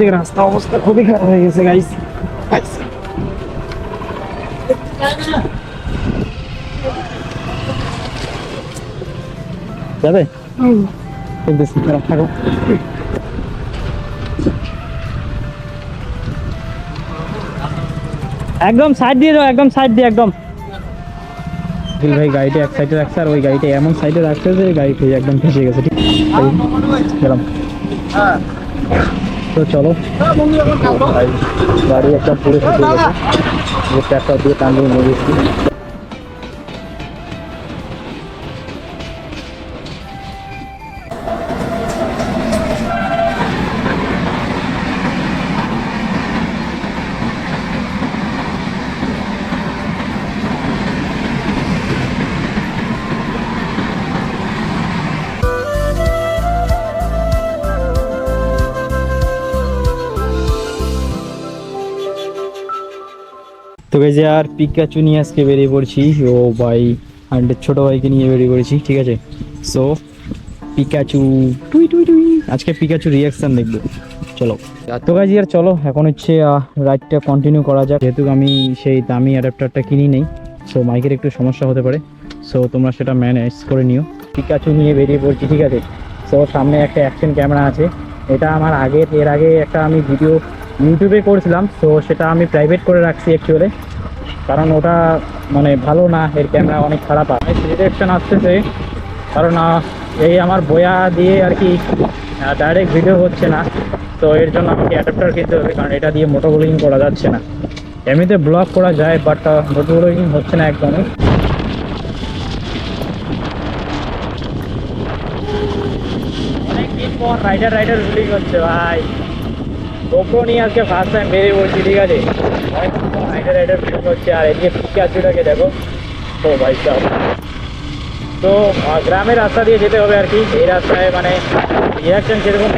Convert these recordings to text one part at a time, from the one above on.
এদিকে রাস্তা অবস্থা খুবই খারাপ হয়ে গেছে গাইস যাবে? খারাপ থাকো একদম সাইড দিয়ে যাও একদম সাইড দিয়ে একদম। দিল ভাই গাড়িটা এক সাইডে রাখছে আর ওই গাড়িটা এমন সাইডে রাখছে যে গাড়ি একদম ফেসে গেছে ঠিক এই, গেলাম। তো চলো। গাড়ি একটা পুরো গেছে যে দিয়ে টান দিয়ে নিয়ে তো গেছে আর পিকাচু নিয়ে আজকে বেরিয়ে পড়ছি। ও ভাই অ্যান্ড ছোট ভাইকে নিয়ে বেরিয়ে পড়েছি, ঠিক আছে? সো পিকাচু টুই টুই টুই। আজকে পিকাচু রিয়াকশন দেখব। চলো। তো গাইজি আর চলো, এখন হচ্ছে রাইডটা কন্টিনিউ করা যাক। যেহেতু আমি সেই দামি অ্যাডাপ্টারটা কিনি নেই সো মাইকের একটু সমস্যা হতে পারে। সো তোমরা সেটা ম্যানেজ করে নিও। পিকাচু নিয়ে বেরিয়ে পড়ছি, ঠিক আছে? সো সামনে একটা অ্যাকশন ক্যামেরা আছে। এটা আমার আগের এর আগে একটা আমি ভিডিও ইউটিউবে করেছিলাম সো সেটা আমি প্রাইভেট করে রাখছি অ্যাকচুয়ালি কারণ ওটা মানে ভালো না, এর ক্যামেরা অনেক খারাপ হয় রিডাকশন আসতেছে, কারণ এই আমার বয়া দিয়ে আর কি ডাইরেক্ট ভিডিও হচ্ছে না। তো এর জন্য আমাকে অ্যাডাপ্টার কিনতে হবে, কারণ এটা দিয়ে মোটো ব্লগিং করা যাচ্ছে না। এমনিতে ব্লগ করা যায় বাট মোটো ব্লগিং হচ্ছে না একদমই। পর রাইডার রাইডার ব্লগিং হচ্ছে, ভাই। নিয়ে আজকে ফার্স্ট টাইম বেরিয়ে পড়ছি, ঠিক আছে? রাইডার রাইডার হচ্ছে আর এদিকে পিকাচুটাকে দেখো। তো ভাই তো গ্রামের রাস্তা দিয়ে যেতে হবে আর কি, এই রাস্তায় মানে রিয়াকশন সেরকম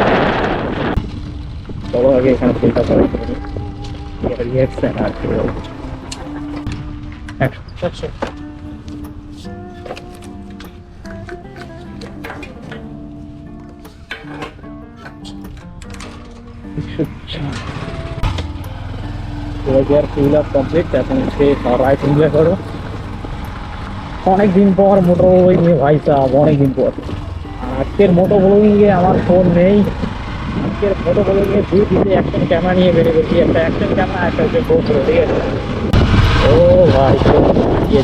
চলো আগে এখানে ফুলটা করে রিয়াকশন আর কি। ফুল আপ কমপ্লিট এখন হচ্ছে রাইট এনজয় করো অনেক দিন পর মোটো ব্লগিং নিয়ে ভাই সাহেব অনেক দিন পর। আজকের মোটো ব্লগিং এ আমার ফোন নেই। আজকের মোটো ব্লগিং এ দুই দিকে অ্যাকশন ক্যামেরা নিয়ে বেরিয়ে গেছি। একটা অ্যাকশন ক্যামেরা একটা হচ্ছে গোপ্রো ঠিক আছে? ও ভাই তো দিয়ে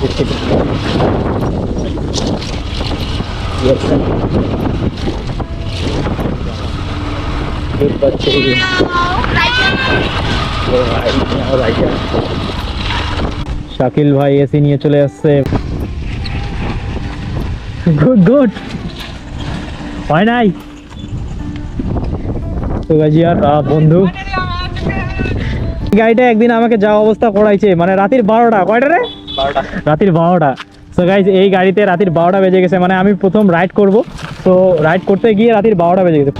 good but শাকিল ভাই এসি নিয়ে চলে আসছে। Good good. হয় নাই? তো বন্ধু। গাড়িটা একদিন আমাকে যা অবস্থা করাইছে মানে রাতের বারোটা কয়টা রে? রাতের বারোটা। তো গাইজ এই গাড়িতে রাতের বারোটা বেজে গেছে মানে আমি প্রথম রাইড করব। তো রাইড করতে গিয়ে রাতের বারোটা বেজে গেছে।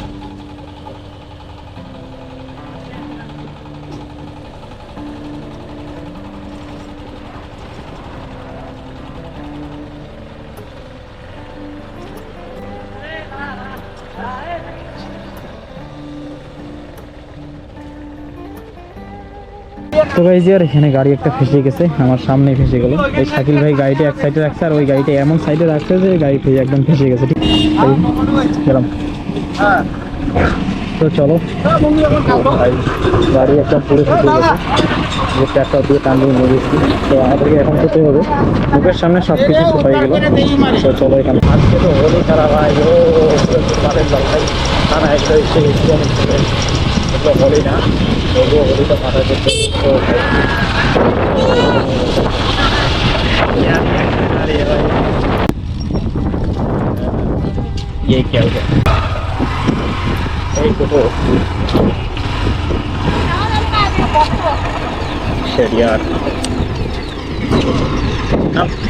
তো যে আর এখানে গাড়ি একটা ফেসে গেছে, আমার সামনে ফেসে গেল। এই শাকিল ভাই গাড়িটা এক সাইডে রাখছে, আর ওই গাড়িটা এমন সাইডে রাখছে যে গাড়ি ফেসে একদম ফেসে গেছে, ঠিক? গেলাম। তো চলো। গাড়ি একটা পুরো ফেসে গেছে। যে ট্র্যাক্টর দিয়ে টান দিয়ে নিয়ে গেছি। তো আমাদেরকে এখন যেতে হবে। মুখের সামনে সব কিছু হয়ে গেল। তো চলো এখানে আজকে তো হোলি খারাপ ভাই ও তারা একটা এসে গেছি অনেক না। তবুও হোলিটা মাথা করতে তো अरे भाई ये क्या हो गया एक तो শরিয়ার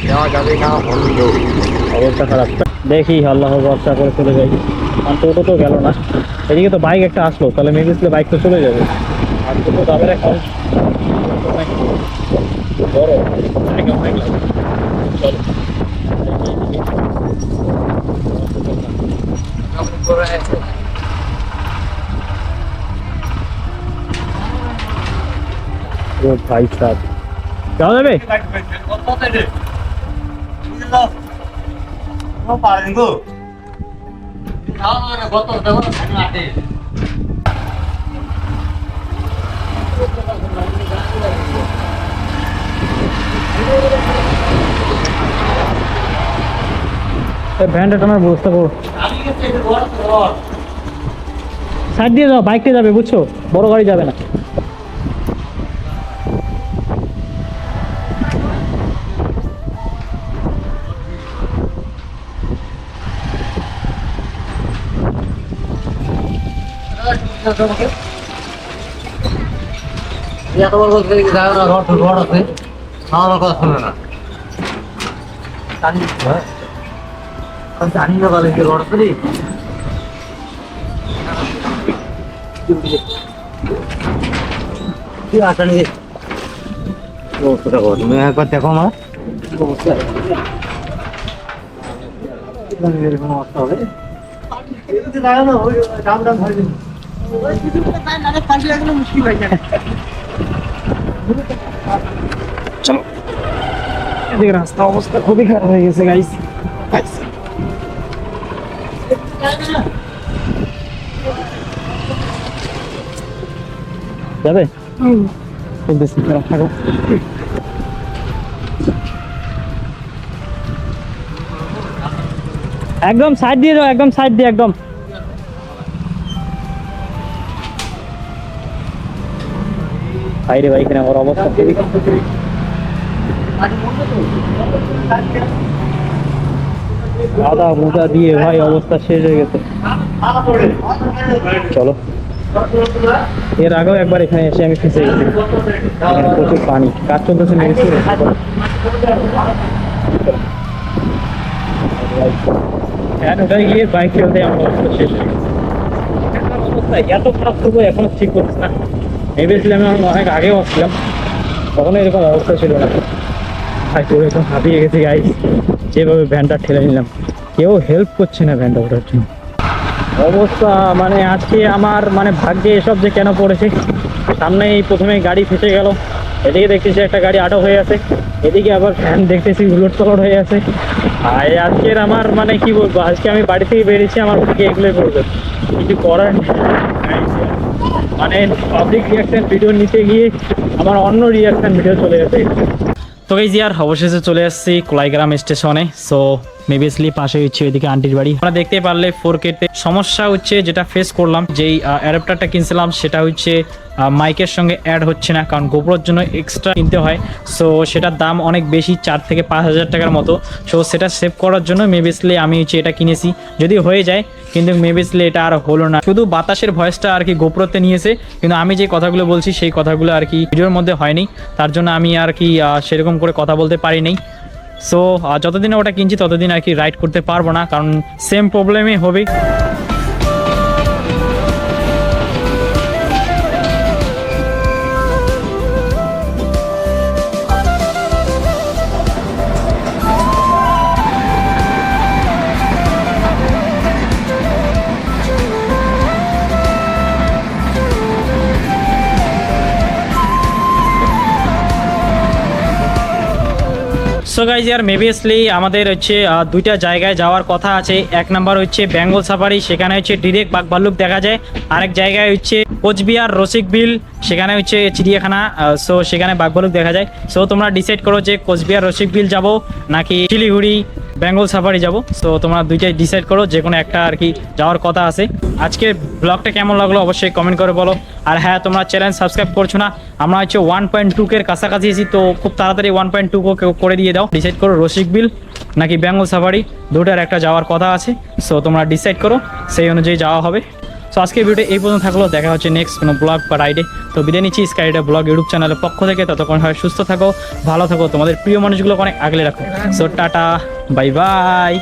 যাওয়া যাবে না বন্ধ অবস্থা খারাপ দেখি আল্লাহ ভরসা করে চলে যাই আর টোটো তো গেল না এদিকে তো বাইক একটা আসলো তাহলে মেবি বাইক তো চলে যাবে আর টোটো দামের এখন বড় জায়গা অনেক লাগে। চলো ভাই সাহেব যাওয়া যাবে পারেন গো গত ভ্যানটা টানার ব্যবস্থা করো ঘর ঘর সাইড দিয়ে যাও বাইকটা যাবে বুঝছ? বড় গাড়ি যাবে না। এত বড় বলতে যাবে না রড রড আছে আমার কথা শুনে না। জানি হ্যাঁ আমি জানি না বলে কি রড আছে রে কি আসানি অবস্থাটা কর তুমি একবার দেখো আমার অবস্থা এরকম অবস্থা হবে দাম দাম হয়ে যাবে চলো এদিকে রাস্তা অবস্থা খুবই খারাপ হয়ে গেছে গাইস যাবে? থাকো। একদম সাইড দিয়ে যাও একদম সাইড দিয়ে একদম। বাইরে বাইক না আমার অবস্থা আদা মোটা দিয়ে ভাই অবস্থা শেষ হয়ে গেছে। চলো। এর আগেও একবার এখানে এসে আমি ফেসে গেছি। প্রচুর পানি। কাজ চলতেছে মেরেছি ফ্যান গিয়ে বাইক আমার অবস্থা শেষ এত খারাপ এখনও ঠিক করছে না। ভেবেছিলাম আমি অনেক আগেও আসছিলাম। তখন এরকম অবস্থা ছিল না। ভাই পুরো একদম হাঁপিয়ে গেছি গাইস যেভাবে ভ্যানটা ঠেলে নিলাম। কেউ হেল্প করছে না ভ্যানটা ওঠার জন্য। অবস্থা মানে আজকে আমার মানে ভাগ্যে এসব যে কেন পড়েছে, সামনেই প্রথমে গাড়ি ফেসে গেল। এদিকে দেখতেছি একটা গাড়ি আটক হয়ে আছে। এদিকে আবার ফ্যান দেখতেছি উলট পালট হয়ে আছে। আর আজকের আমার মানে কি বলব, আজকে আমি বাড়ি থেকে বেরিয়েছি, আমার ভাগ্যে এগুলোই পড়বে। কিছু করার নেই। মানে পাবলিক রিয়াকশন ভিডিও নিতে গিয়ে আমার অন্য রিয়াকশন ভিডিও চলে গেছে তো এই যে আর অবশেষে চলে আসছি কোলাইগ্রাম স্টেশনে। সো মেবিয়াসলি পাশে হচ্ছে ওইদিকে আন্টির বাড়ি। আমরা দেখতে পারলে ফোর কেতে সমস্যা হচ্ছে যেটা ফেস করলাম, যেই অ্যাডাপ্টারটা কিনছিলাম, সেটা হচ্ছে মাইকের সঙ্গে অ্যাড হচ্ছে না, কারণ গোপ্রোর জন্য এক্সট্রা কিনতে হয়। সো সেটার দাম অনেক বেশি, চার থেকে পাঁচ হাজার টাকার মতো। সো সেটা সেভ করার জন্য মেবিসলি আমি হচ্ছে এটা কিনেছি। যদি হয়ে যায়, কিন্তু মেবিসলি এটা আর হলো না। শুধু বাতাসের ভয়েসটা আর কি গোপ্রোতে নিয়েছে, কিন্তু আমি যে কথাগুলো বলছি, সেই কথাগুলো আর কি ভিডিওর মধ্যে হয়নি। তার জন্য আমি আর কি সেরকম করে কথা বলতে পারি নাই। সো যতদিন ওটা কিনছি, ততদিন আর কি রাইড করতে পারব না, কারণ সেম প্রবলেমই হবে। সো গাইজ ইয়ার মেবিয়াসলি আমাদের হচ্ছে দুইটা জায়গায় যাওয়ার কথা আছে। এক নাম্বার হচ্ছে বেঙ্গল সাফারি সেখানে হচ্ছে ডিরেক্ট বাঘ ভাল্লুক দেখা যায়। আরেক জায়গায় হচ্ছে কোচবিহার রসিক বিল সেখানে হচ্ছে চিড়িয়াখানা সো সেখানে বাঘ ভাল্লুক দেখা যায়। সো তোমরা ডিসাইড করো যে কোচবিহার রসিক বিল যাব, নাকি শিলিগুড়ি বেঙ্গল সাফারি যাব। সো তোমরা দুইটাই ডিসাইড করো যে কোনো একটা আর কি যাওয়ার কথা আছে। আজকে ব্লগটা কেমন লাগল অবশ্যই কমেন্ট করে বলো। আর হ্যাঁ তোমরা চ্যানেল সাবস্ক্রাইব করছ না, আমরা হচ্ছে ওয়ান পয়েন্ট টু কের কাছাকাছি এসি তো খুব তাড়াতাড়ি ওয়ান পয়েন্ট টু করে দিয়ে দাও। ডিসাইড করো রসিক বিল নাকি বেঙ্গল সাফারি দুটার একটা যাওয়ার কথা আছে। সো তোমরা ডিসাইড করো, সেই অনুযায়ী যাওয়া হবে। তো আজকে ভিডিও এই পর্যন্ত থাকল। দেখা হচ্ছে নেক্সট কোনো ব্লগ বা রাইডে তো বিদায় নিচ্ছি স্কাইডা ব্লগ ইউটিউব চ্যানেলের পক্ষ থেকে। ততক্ষণ হয় সুস্থ থাকো, ভালো থাকো। তোমাদের প্রিয় মানুষগুলোকে অনেক আগলে রাখো। So tata bye bye